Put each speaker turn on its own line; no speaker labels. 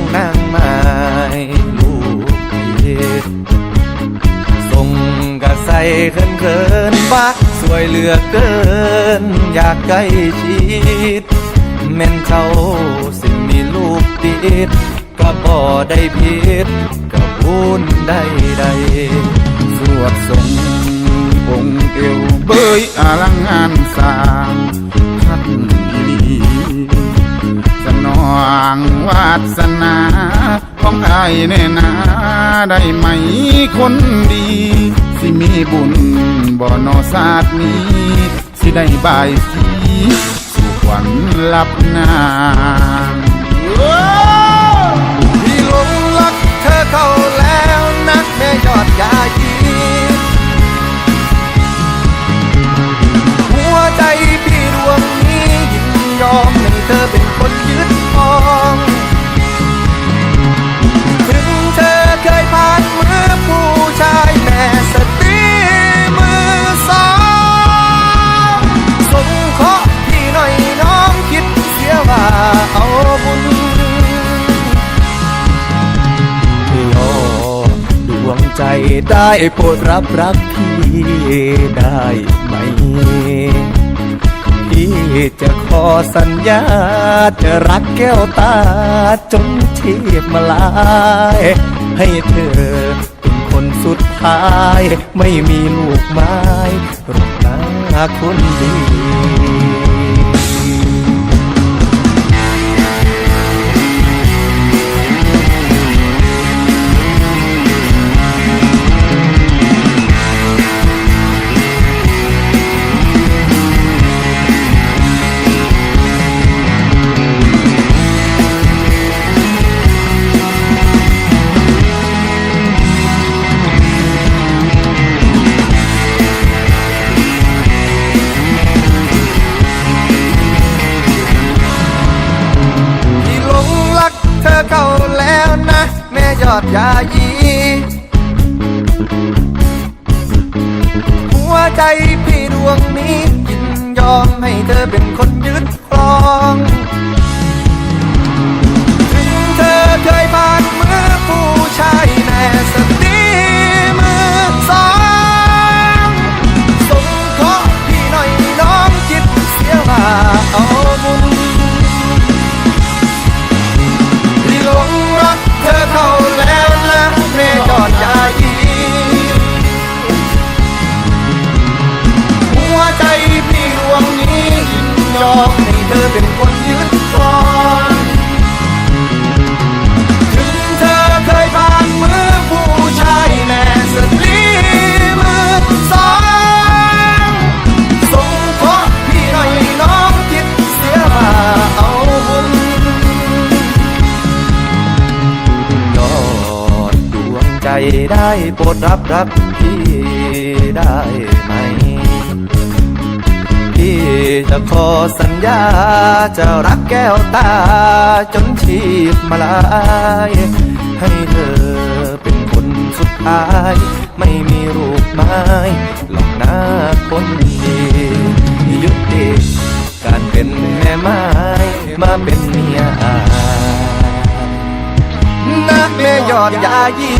างนางไม้ลูกพี่ส่งกระใสเขินเขินๆบ้าสวยเหลือเกิน อยากใกล้ชิดแม่นเจ้าสิมีลูกติดก็บ่ได้ผิดก็บุญได้ใด
สวดทรงองค์เอวเบยอลังงานสร้างพัดอีหลีสนองวาสน องอายแน่นาได้ไหมคนดี สิมีบุญบ่นอศาสตร์นี้ สิได้บายสีสู่ขวัญลับนา
ได้โปรดรับรักพี่ได้ไหม พี่จะขอสัญญา จะรักแก้วตาจนชีพมาลาย ให้เธอเป็นคนสุดท้าย ไม่มีลูกไม้รบนาคนดี เธอเข้าแล้วนะ แม่ยอดยายี หัวใจพี่ดวงนี้ยินยอมให้เธอเป็นคนยึด อมให้เธอเป็นคนยึดครองถึงเธอเคยผ่านมือผู้ชายแม่สตรีมือสองสงเคราะห์พี่หน่อยน้องคิดเสียว่าเอาบุญยอดดวงใจได้โปรดรับรักพี่ได้ จะขอสัญญา จะรักแก้วตา จนชีพมาลายให้เธอเป็นคนสุดท้าย ไม่มีรูปไม้หลอกหน้าคนดียุติการเป็นแม่ไม้มาเป็นเมียอายนะแม่ยอดยายี